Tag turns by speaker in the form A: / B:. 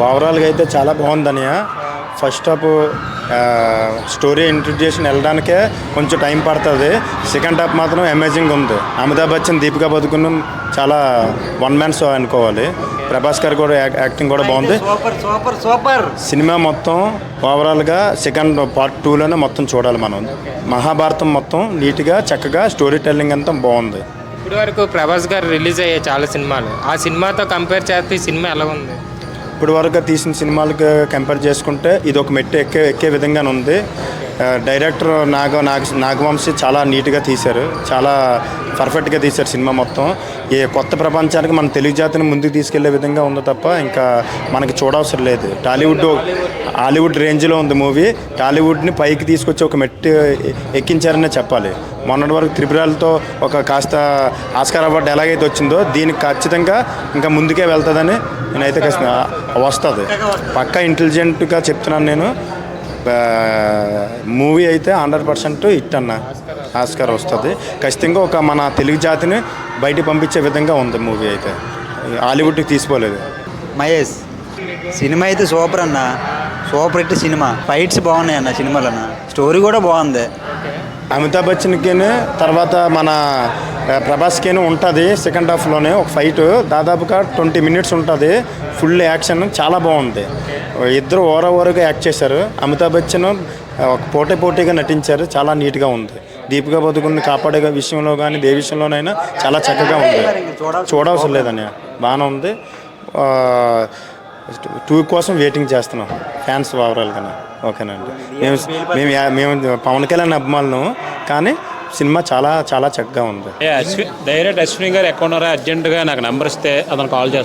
A: ఓవరాల్గా అయితే చాలా బాగుందనియ ఫస్ట్ హాఫ్ స్టోరీ ఇంట్రడ్యూషన్ వెళ్ళడానికే కొంచెం టైం పడుతుంది. సెకండ్ హాఫ్ మాత్రం అమేజింగ్ ఉంది. అమితాబ్ బచ్చన్ దీపికా పదుకుని చాలా వన్ మ్యాన్ షో అనుకోవాలి. ప్రభాస్ గారు కూడా యాక్- యాక్టింగ్ కూడా బాగుంది.
B: Super super super.
A: సినిమా మొత్తం ఓవరాల్గా సెకండ్ పార్ట్ టూలోనే మొత్తం చూడాలి మనం. మహాభారతం మొత్తం నీట్గా చక్కగా స్టోరీ టెల్లింగ్ అంతా బాగుంది.
C: ఇప్పటి వరకు ప్రభాస్ గారు రిలీజ్ అయ్యాయి చాలా సినిమాలు. ఆ సినిమాతో కంపేర్ చేస్తే ఈ సినిమా ఎలా ఉంది?
A: ఇప్పుడు వరకు తీసిన సినిమాలకు కంపేర్ చేసుకుంటే ఇది ఒక మెట్టు ఎక్కే ఎక్కే విధంగానే ఉంది. డైరెక్టర్ నాగ నాగ నాగవంశీ చాలా నీట్గా తీశారు. చాలా పర్ఫెక్ట్గా తీశారు సినిమా మొత్తం. ఏ కొత్త ప్రపంచానికి మన తెలుగు జాతిని ముందుకు తీసుకెళ్ళే విధంగా ఉంది తప్ప ఇంకా మనకి చూడవసరం లేదు. టాలీవుడ్ హాలీవుడ్ రేంజ్లో ఉంది మూవీ. టాలీవుడ్ని పైకి తీసుకొచ్చి ఒక మెట్టు ఎక్కించారనే చెప్పాలి. మొన్నటి వరకు త్రిపురాలతో ఒక కాస్త ఆస్కార్ అవార్డు ఎలాగైతే వచ్చిందో దీనికి ఖచ్చితంగా ఇంకా ముందుకే వెళ్తుందని నేనైతే ఖచ్చితంగా వస్తుంది. పక్కా ఇంటెలిజెంట్గా చెప్తున్నాను నేను. మూవీ అయితే హండ్రెడ్ పర్సెంట్ హిట్ అన్న ఆస్కార్ వస్తుంది. ఖచ్చితంగా ఒక మన తెలుగు జాతిని బయటికి పంపించే విధంగా ఉంది మూవీ అయితే. హాలీవుడ్కి తీసుకోలేదు.
B: మహేష్ సినిమా అయితే సూపర్ అన్న. Super hit cinema. ఫైట్స్ బాగున్నాయి అన్న సినిమాలో స్టోరీ కూడా బాగుంది.
A: అమితాబ్ బచ్చన్కి తర్వాత మన ఆ, ప్రభాస్కి ఉంటుంది సెకండ్ హాఫ్లోనే ఒక ఫైట్. దాదాపుగా ట్వంటీ మినిట్స్ ఉంటుంది. ఫుల్ యాక్షన్ చాలా బాగుంది. ఇద్దరు ఓర ఓరగా యాక్ట్ చేశారు. అమితాబ్ బచ్చన్ ఒక పోటీ పోటీగా నటించారు. చాలా నీట్గా ఉంది. దీపికా పదుకుని కాపాడే విషయంలో కానీ ఏ విషయంలోనైనా చాలా చక్కగా ఉంది. చూడవసరం లేదని బాగానే ఉంది. టూ కోసం వెయిటింగ్ చేస్తున్నాం. ఫ్యాన్స్ ఓవరాల్గా ఓకేనండి మేము మేము మేము పవన్ కళ్యాణ్ అభిమానులు కానీ సినిమా చాలా చాలా చక్కగా ఉంది.
D: ఏ అశ్విన్ డైరెక్ట్ అశ్విని గారు ఎక్కడ ఉన్నారో అర్జెంటుగా నాకు నెంబర్ ఇస్తే అతను కాల్ చేస్తాను